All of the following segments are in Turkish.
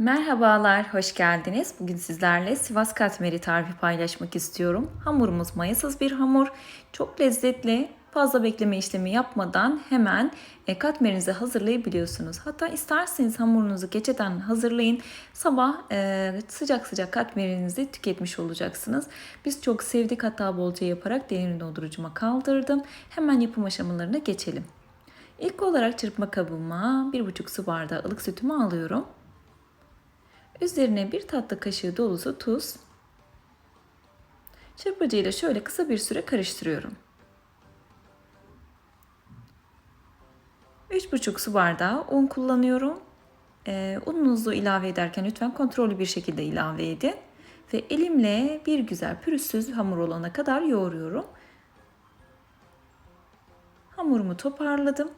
Merhabalar, hoş geldiniz. Bugün sizlerle Sivas katmeri tarifi paylaşmak istiyorum. Hamurumuz mayasız bir hamur. Çok lezzetli. Fazla bekleme işlemi yapmadan hemen e, katmerinizi hazırlayabiliyorsunuz. Hatta isterseniz hamurunuzu geceden hazırlayın. Sabah e, sıcak sıcak katmerinizi tüketmiş olacaksınız. Biz çok sevdik hatta bolca yaparak derin dondurucuma kaldırdım. Hemen yapım aşamalarına geçelim. İlk olarak çırpma kabıma 1,5 su bardağı ılık sütümü alıyorum. Üzerine bir tatlı kaşığı dolusu tuz. Çırpıcıyla şöyle kısa bir süre karıştırıyorum. 3,5 su bardağı un kullanıyorum. Ee, ununuzu ilave ederken lütfen kontrollü bir şekilde ilave edin. Ve elimle bir güzel pürüzsüz hamur olana kadar yoğuruyorum. Hamurumu toparladım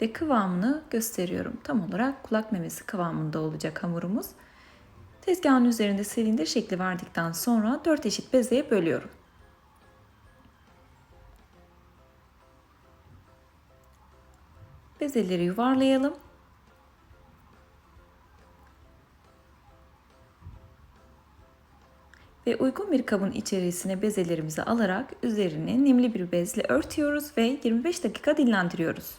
ve kıvamını gösteriyorum. Tam olarak kulak memesi kıvamında olacak hamurumuz. Tezgahın üzerinde silindir şekli verdikten sonra 4 eşit bezeye bölüyorum. Bezeleri yuvarlayalım. Ve uygun bir kabın içerisine bezelerimizi alarak üzerine nemli bir bezle örtüyoruz ve 25 dakika dinlendiriyoruz.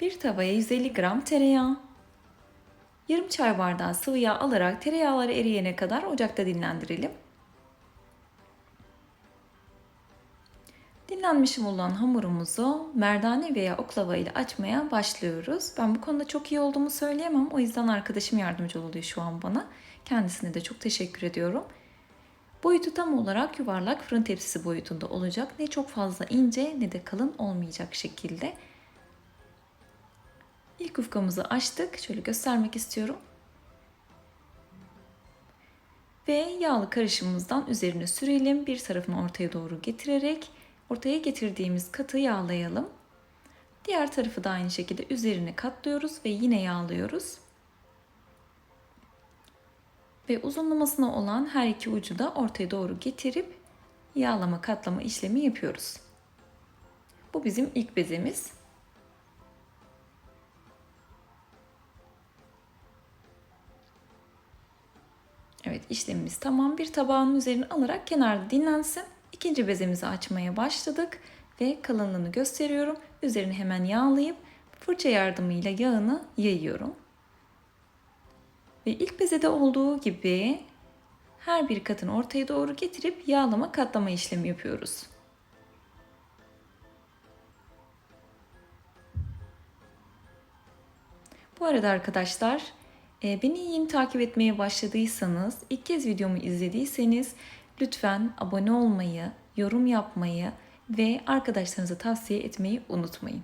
Bir tavaya 150 gram tereyağı, yarım çay bardağı sıvı yağ alarak tereyağları eriyene kadar ocakta dinlendirelim. Dinlenmiş olan hamurumuzu merdane veya oklava ile açmaya başlıyoruz. Ben bu konuda çok iyi olduğumu söyleyemem. O yüzden arkadaşım yardımcı oluyor şu an bana. Kendisine de çok teşekkür ediyorum. Boyutu tam olarak yuvarlak fırın tepsisi boyutunda olacak. Ne çok fazla ince ne de kalın olmayacak şekilde. İlk yufkamızı açtık. Şöyle göstermek istiyorum. Ve yağlı karışımımızdan üzerine sürelim. Bir tarafını ortaya doğru getirerek ortaya getirdiğimiz katı yağlayalım. Diğer tarafı da aynı şekilde üzerine katlıyoruz ve yine yağlıyoruz. Ve uzunlamasına olan her iki ucu da ortaya doğru getirip yağlama katlama işlemi yapıyoruz. Bu bizim ilk bezemiz. Evet işlemimiz tamam. Bir tabağın üzerine alarak kenarda dinlensin. İkinci bezemizi açmaya başladık ve kalınlığını gösteriyorum. Üzerini hemen yağlayıp fırça yardımıyla yağını yayıyorum. Ve ilk bezede olduğu gibi her bir katını ortaya doğru getirip yağlama katlama işlemi yapıyoruz. Bu arada arkadaşlar beni yeni takip etmeye başladıysanız, ilk kez videomu izlediyseniz lütfen abone olmayı, yorum yapmayı ve arkadaşlarınıza tavsiye etmeyi unutmayın.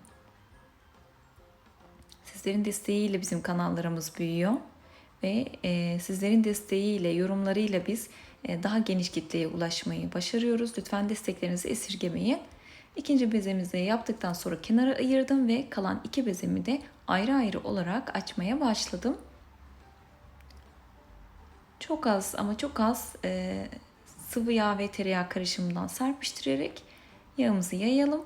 Sizlerin desteğiyle bizim kanallarımız büyüyor ve e, sizlerin desteğiyle, yorumlarıyla biz e, daha geniş kitleye ulaşmayı başarıyoruz. Lütfen desteklerinizi esirgemeyin. İkinci bezemizi yaptıktan sonra kenara ayırdım ve kalan iki bezemi de ayrı ayrı olarak açmaya başladım. Çok az ama çok az e, sıvı yağ ve tereyağı karışımından serpiştirerek yağımızı yayalım.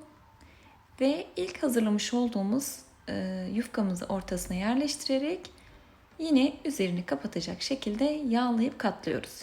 Ve ilk hazırlamış olduğumuz e, yufkamızı ortasına yerleştirerek yine üzerini kapatacak şekilde yağlayıp katlıyoruz.